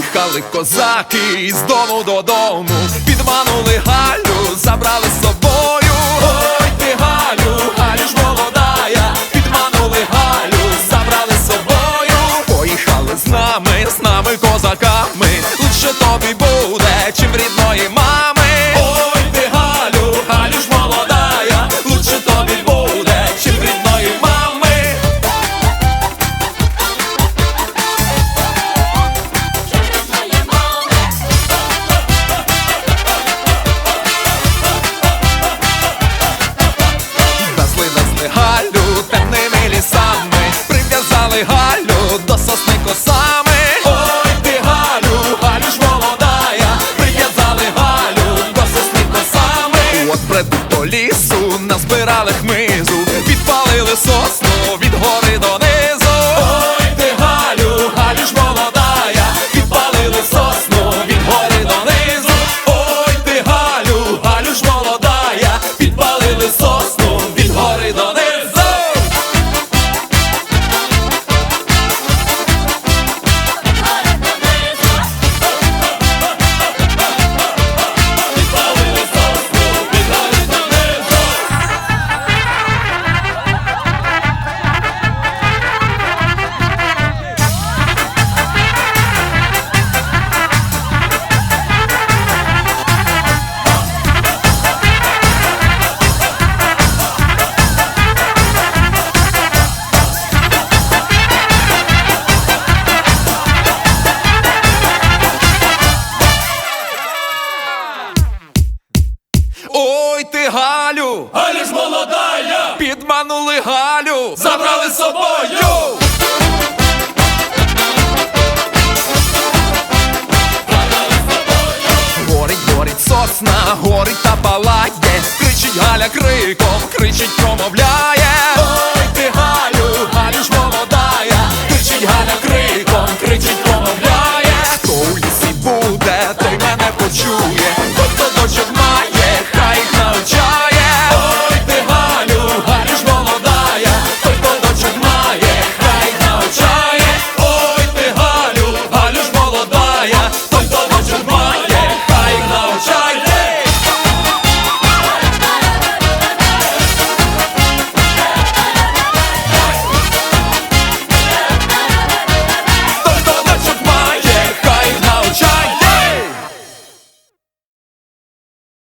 Їхали козаки з дому додому, підманули Галю, забрали собі лісу, назбирали хмизу, підпалили сосни. ти Галю, Галя ж молодая, підманули Галю, забрали з собою. Горить, горить сосна, горить та палає, кричить Галя криком, кричить, промовляє.